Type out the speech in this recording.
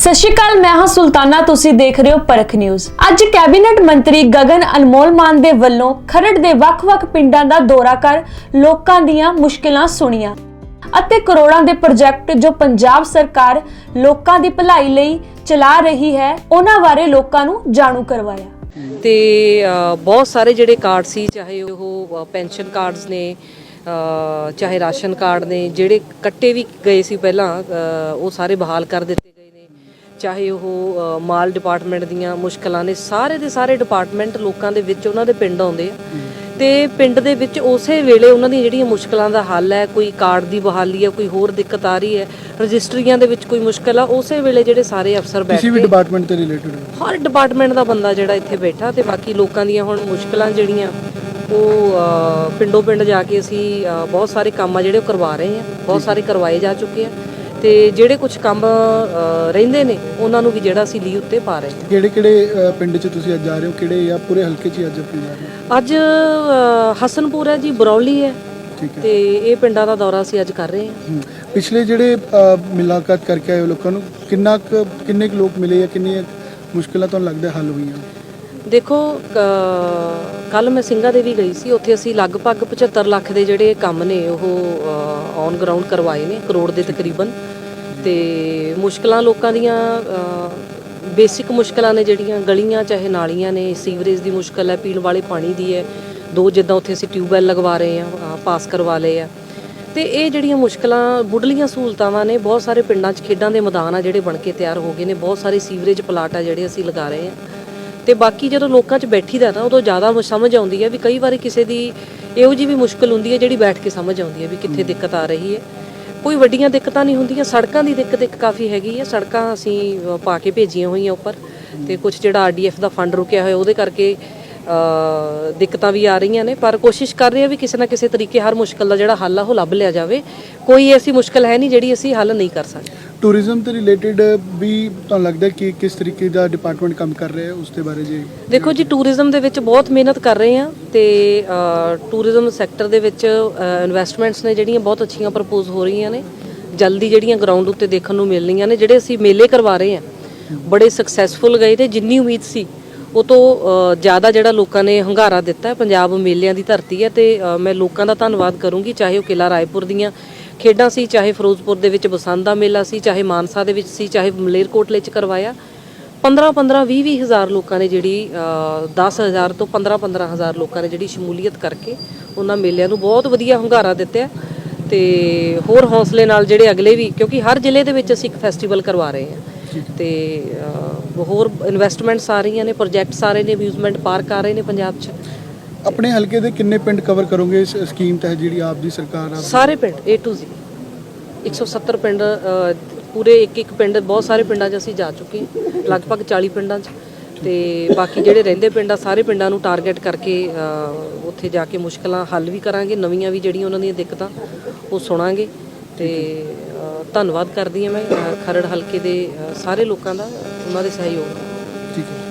ਸਤਿ ਸ਼੍ਰੀ ਅਕਾਲ, ਮੈਂ ਹਾਂ ਸੁਲਤਾਨਾ, ਤੁਸੀਂ ਦੇਖ ਰਹੇ ਹੋ ਪਰਖ ਨਿਊਜ਼। ਅੱਜ ਕੈਬਨਿਟ ਮੰਤਰੀ ਗਗਨ ਅਨਮੋਲ ਮਾਨ ਦੇ ਵੱਲੋਂ ਖਰੜ ਦੇ ਵੱਖ-ਵੱਖ ਪਿੰਡਾਂ ਦਾ ਦੌਰਾ ਕਰ ਲੋਕਾਂ ਦੀਆਂ ਮੁਸ਼ਕਿਲਾਂ ਸੁਣੀਆਂ ਅਤੇ ਕਰੋੜਾਂ ਦੇ ਪ੍ਰੋਜੈਕਟ ਜੋ ਪੰਜਾਬ ਸਰਕਾਰ ਲੋਕਾਂ ਦੀ ਭਲਾਈ ਲਈ ਚਲਾ ਰਹੀ ਹੈ, ਉਹਨਾਂ ਬਾਰੇ ਲੋਕਾਂ ਨੂੰ ਜਾਣੂ ਕਰਵਾਇਆ। ਤੇ ਬਹੁਤ ਸਾਰੇ ਜਿਹੜੇ ਕਾਰਡ ਸੀ, ਚਾਹੇ ਉਹ ਪੈਨਸ਼ਨ ਕਾਰਡਸ ਨੇ ਚਾਹੇ ਰਾਸ਼ਨ ਕਾਰਡ ਨੇ, ਜਿਹੜੇ ਕੱਟੇ ਵੀ ਗਏ ਸੀ ਪਹਿਲਾਂ ਉਹ ਸਾਰੇ ਬਹਾਲ ਕਰ ਦਿੱਤੇ ਚਾਹੇ ਉਹ ਮਾਲ ਡਿਪਾਰਟਮੈਂਟ ਦੀਆਂ ਮੁਸ਼ਕਲਾਂ ਨੇ ਸਾਰੇ ਦੇ ਸਾਰੇ ਡਿਪਾਰਟਮੈਂਟ ਲੋਕਾਂ ਦੇ ਵਿੱਚ ਉਹਨਾਂ ਦੇ ਪਿੰਡ ਆਉਂਦੇ ਆ। ਤੇ ਪਿੰਡ ਦੇ ਵਿੱਚ ਉਸੇ ਵੇਲੇ ਉਹਨਾਂ ਦੀਆਂ ਜਿਹੜੀਆਂ ਮੁਸ਼ਕਲਾਂ ਦਾ ਹੱਲ ਹੈ ਕੋਈ ਕਾਰਡ ਦੀ ਬਹਾਲੀ ਹੈ ਕੋਈ ਹੋਰ ਦਿੱਕਤ ਆ ਰਹੀ ਹੈ ਰਜਿਸਟਰੀਆਂ ਦੇ ਵਿੱਚ ਕੋਈ ਮੁਸ਼ਕਲ ਆ ਉਸੇ ਵੇਲੇ ਜਿਹੜੇ ਸਾਰੇ ਅਫਸਰ ਬੈਠ ਕਿਸੇ ਵੀ ਡਿਪਾਰਟਮੈਂਟ ਤੇ ਰਿਲੇਟਡ ਹਰ ਡਿਪਾਰਟਮੈਂਟ ਦਾ ਬੰਦਾ ਜਿਹੜਾ ਇੱਥੇ ਬੈਠਾ ਤੇ ਬਾਕੀ ਲੋਕਾਂ ਦੀਆਂ ਹੁਣ ਮੁਸ਼ਕਲਾਂ ਜਿਹੜੀਆਂ ਉਹ ਪਿੰਡੋਂ ਪਿੰਡ ਜਾ ਕੇ ਅਸੀਂ ਬਹੁਤ ਸਾਰੇ ਕੰਮ ਆ ਜਿਹੜੇ ਉਹ ਕਰਵਾ ਰਹੇ ਹਾਂ ਬਹੁਤ ਸਾਰੇ ਕਰਵਾਏ ਜਾ ਚੁੱਕੇ ਆ। ਤੇ ਜਿਹੜੇ ਕੁਝ ਕੰਮ ਰਹਿੰਦੇ ਨੇ ਉਹਨਾਂ ਨੂੰ ਵੀ ਜਿਹੜਾ ਅਸੀਂ ਲੀ ਉੱਤੇ ਪਾ ਰਹੇ ਕਿਹੜੇ ਕਿਹੜੇ ਪਿੰਡ 'ਚ ਤੁਸੀਂ ਅੱਜ ਜਾ ਰਹੇ ਹੋ? ਕਿਹੜੇ ਜਾਂ ਪੂਰੇ ਹਲਕੇ 'ਚ ਹੀ ਅੱਜ ਜਾ ਰਹੇ ਹੋ? ਹਾਂ ਅੱਜ ਹਸਨਪੁਰ ਹੈ ਜੀ ਬਰੌਲੀ ਹੈ। ਹੈ। ਤੇ ਇਹ ਪਿੰਡਾਂ ਦਾ ਦੌਰਾ ਅਸੀਂ ਅੱਜ ਕਰ ਰਹੇ ਹਾਂ। ਪਿਛਲੇ ਜਿਹੜੇ ਮੁਲਾਕਾਤ ਕਰਕੇ ਆਏ ਹੋ ਲੋਕਾਂ ਨੂੰ ਕਿੰਨਾ ਕਿੰਨੇ ਕੁ ਲੋਕ ਮਿਲੇ ਜਾਂ ਕਿੰਨੀਆਂ ਮੁਸ਼ਕਲਾਂ ਤੁਹਾਨੂੰ ਲੱਗਦਾ ਹੱਲ ਹੋਈਆਂ? ਦੇਖੋ ਕੱਲ ਮੈਂ ਸਿੰਘਾ ਦੇਵੀ ਗਈ ਸੀ ਉੱਥੇ ਅਸੀਂ ਲਗਭਗ 75 ਲੱਖ ਦੇ ਜਿਹੜੇ ਕੰਮ ਨੇ ਉਹ ਔਨ ਗਰਾਊਂਡ ਕਰਵਾਏ ਨੇ ਕਰੋੜ ਦੇ ਤਕਰੀਬਨ। ਤੇ ਮੁਸ਼ਕਲਾਂ ਲੋਕਾਂ ਦੀਆਂ ਬੇਸਿਕ ਮੁਸ਼ਕਲਾਂ ਨੇ ਜਿਹੜੀਆਂ, ਗਲੀਆਂ ਚਾਹੇ ਨਾਲੀਆਂ ਨੇ ਸੀਵਰੇਜ ਦੀ ਮੁਸ਼ਕਲ ਹੈ, ਪੀਣ ਵਾਲੇ ਪਾਣੀ ਦੀ ਹੈ। ਦੋ ਜਿੱਦਾਂ ਉੱਥੇ ਅਸੀਂ ਟਿਊਬਵੈਲ ਲਗਵਾ ਰਹੇ ਆ ਪਾਸ ਕਰਵਾ ਲਏ ਆ। ਤੇ ਇਹ ਜਿਹੜੀਆਂ ਮੁਸ਼ਕਲਾਂ, ਬੁੱਢਲੀਆਂ ਸਹੂਲਤਾਵਾਂ ਨੇ, ਬਹੁਤ ਸਾਰੇ ਪਿੰਡਾਂ 'ਚ ਖੇਡਾਂ ਦੇ ਮੈਦਾਨ ਆ ਜਿਹੜੇ ਬਣ ਕੇ ਤਿਆਰ ਹੋ ਗਏ ਨੇ, ਬਹੁਤ ਸਾਰੇ ਸੀਵਰੇਜ ਪਲਾਟ ਆ ਜਿਹੜੇ ਅਸੀਂ ਲਗਾ ਰਹੇ ਆ ਤੇ ਬਾਕੀ ਜਦੋਂ ਲੋਕਾਂ 'ਚ ਬੈਠੀਦਾ ਨਾ ਉਦੋਂ ਜ਼ਿਆਦਾ ਸਮਝ ਆਉਂਦੀ ਹੈ ਵੀ ਕਈ ਵਾਰੀ ਕਿਸੇ ਦੀ ਇਹੋ ਜੀ ਵੀ ਮੁਸ਼ਕਲ ਹੁੰਦੀ ਹੈ ਜਿਹੜੀ ਬੈਠ ਕੇ ਸਮਝ ਆਉਂਦੀ ਹੈ ਵੀ ਕਿੱਥੇ ਦਿੱਕਤ ਆ ਰਹੀ ਹੈ। ਕੋਈ ਵੱਡੀਆਂ ਦਿੱਕਤਾਂ ਨਹੀਂ ਹੁੰਦੀਆਂ ਸੜਕਾਂ ਦੀ ਦਿੱਕਤ ਇੱਕ ਕਾਫੀ ਹੈਗੀ ਹੈ। ਸੜਕਾਂ ਅਸੀਂ ਪਾ ਕੇ ਭੇਜੀਆਂ ਹੋਈਆਂ ਉੱਪਰ ਤੇ ਕੁਝ ਜਿਹੜਾ ਆਰਡੀਐਫ ਦਾ ਫੰਡ ਰੁਕਿਆ ਹੋਇਆ ਉਹਦੇ ਕਰਕੇ ਦਿੱਕਤਾਂ ਵੀ ਆ ਰਹੀਆਂ ਨੇ ਪਰ ਕੋਸ਼ਿਸ਼ ਕਰ ਰਹੇ ਆ ਵੀ ਕਿਸੇ ਨਾ ਕਿਸੇ ਤਰੀਕੇ ਹਰ ਮੁਸ਼ਕਲ ਦਾ ਜਿਹੜਾ ਹੱਲ ਆ ਉਹ ਲੱਭ ਲਿਆ ਜਾਵੇ। ਕੋਈ ਐਸੀ ਮੁਸ਼ਕਲ ਹੈ ਨਹੀਂ ਜਿਹੜੀ ਅਸੀਂ ਹੱਲ ਨਹੀਂ ਕਰ ਸਕਦੇ। ਟੂਰਿਜ਼ਮ ਤੇ ਰਿਲੇਟਡ ਵੀ ਤੁਹਾਨੂੰ ਲੱਗਦਾ ਕਿ ਕਿਸ ਤਰੀਕੇ ਦਾ ਡਿਪਾਰਟਮੈਂਟ ਕੰਮ ਕਰ ਰਿਹਾ ਹੈ ਉਸ ਦੇ ਬਾਰੇ ਜੀ ਦੇਖੋ ਜੀ ਟੂਰਿਜ਼ਮ ਦੇ ਵਿੱਚ ਬਹੁਤ ਮਿਹਨਤ ਕਰ ਰਹੇ ਆ ਤੇ ਟੂਰਿਜ਼ਮ ਸੈਕਟਰ ਦੇ ਵਿੱਚ ਇਨਵੈਸਟਮੈਂਟਸ ਨੇ ਜਿਹੜੀਆਂ ਬਹੁਤ ਅੱਛੀਆਂ ਪ੍ਰਪੋਜ਼ ਹੋ ਰਹੀਆਂ ਨੇ। ਜਲਦੀ ਜਿਹੜੀਆਂ ਗਰਾਊਂਡ ਉੱਤੇ ਦੇਖਣ ਨੂੰ ਮਿਲਣੀਆਂ ਨੇ ਜਿਹੜੇ ਅਸੀਂ ਮੇਲੇ ਕਰਵਾ ਰਹੇ ਆ ਬੜੇ ਸਕਸੈਸਫੁਲ ਗਏ ਤੇ ਜਿੰਨੀ ਉਮੀਦ ਸੀ ਉਹ ਤੋਂ ਜ਼ਿਆਦਾ ਜਿਹੜਾ ਲੋਕਾਂ ਨੇ ਹੰਗਾਰਾ ਦਿੱਤਾ। ਪੰਜਾਬ ਮੇਲਿਆਂ ਦੀ ਧਰਤੀ ਹੈ ਤੇ ਮੈਂ ਲੋਕਾਂ ਦਾ ਧੰਨਵਾਦ ਕਰੂੰਗੀ ਚਾਹੇ ਉਹ ਕਿਲਾ ਰਾਏਪੁਰ ਦੀਆਂ ਖੇਡਾਂ ਸੀ ਚਾਹੇ ਫਿਰੋਜ਼ਪੁਰ ਦੇ ਵਿੱਚ ਬਸੰਤ ਦਾ ਮੇਲਾ ਸੀ ਚਾਹੇ ਮਾਨਸਾ ਦੇ ਵਿੱਚ ਸੀ ਚਾਹੇ ਮਲੇਰਕੋਟਲੇ 'ਚ ਕਰਵਾਇਆ 15 15 20 20 ਹਜ਼ਾਰ ਲੋਕਾਂ ਨੇ ਜਿਹੜੀ 10 ਹਜ਼ਾਰ ਤੋਂ 15 15 ਹਜ਼ਾਰ ਲੋਕਾਂ ਨੇ ਜਿਹੜੀ ਸ਼ਮੂਲੀਅਤ ਕਰਕੇ ਉਹਨਾਂ ਮੇਲਿਆਂ ਨੂੰ ਬਹੁਤ ਵਧੀਆ ਹੰਗਾਰਾ ਦਿੱਤਾ ਤੇ ਹੋਰ ਹੌਸਲੇ ਨਾਲ ਜਿਹੜੇ ਅਗਲੇ ਵੀ ਕਿਉਂਕਿ ਹਰ ਜ਼ਿਲ੍ਹੇ ਦੇ ਵਿੱਚ ਅਸੀਂ ਇੱਕ ਫੈਸਟੀਵਲ ਕਰਵਾ ਰਹੇ ਹਾਂ ਤੇ ਹੋਰ ਇਨਵੈਸਟਮੈਂਟਸ ਆ ਰਹੀਆਂ ਨੇ ਪ੍ਰੋਜੈਕਟਸ ਆ ਰਹੇ ਨੇ ਅਮਿਊਜ਼ਮੈਂਟ ਪਾਰਕ ਆ ਰਹੇ ਨੇ ਪੰਜਾਬ 'ਚ। ਆਪਣੇ ਹਲਕੇ ਦੇ ਕਿੰਨੇ ਪਿੰਡ ਕਵਰ ਕਰੋਗੇ ਇਸ ਸਕੀਮ ਤਹਿਤ ਜਿਹੜੀ ਆਪ ਦੀ ਸਰਕਾਰ ਆ? ਸਾਰੇ ਪਿੰਡ A to Z 170 ਪਿੰਡ ਪੂਰੇ ਇੱਕ ਇੱਕ ਪਿੰਡ ਬਹੁਤ ਸਾਰੇ ਪਿੰਡਾਂ 'ਚ ਅਸੀਂ ਜਾ ਚੁੱਕੇ ਲਗਭਗ 40 ਪਿੰਡਾਂ 'ਚ। ਤੇ ਬਾਕੀ ਜਿਹੜੇ ਰਹਿੰਦੇ ਪਿੰਡ ਆ ਸਾਰੇ ਪਿੰਡਾਂ ਨੂੰ ਟਾਰਗੇਟ ਕਰਕੇ ਉੱਥੇ ਜਾ ਕੇ ਮੁਸ਼ਕਲਾਂ ਹੱਲ ਵੀ ਕਰਾਂਗੇ ਨਵੀਆਂ ਵੀ ਜਿਹੜੀਆਂ ਉਹਨਾਂ ਦੀਆਂ ਦਿੱਕਤਾਂ ਉਹ ਸੁਣਾਂਗੇ। ਤੇ ਧੰਨਵਾਦ ਕਰਦੀ ਹਾਂ ਮੈਂ ਖਰੜ ਹਲਕੇ ਦੇ ਸਾਰੇ ਲੋਕਾਂ ਦਾ, ਉਹਨਾਂ ਦੇ ਸਹਿਯੋਗ ਠੀਕ ਹੈ।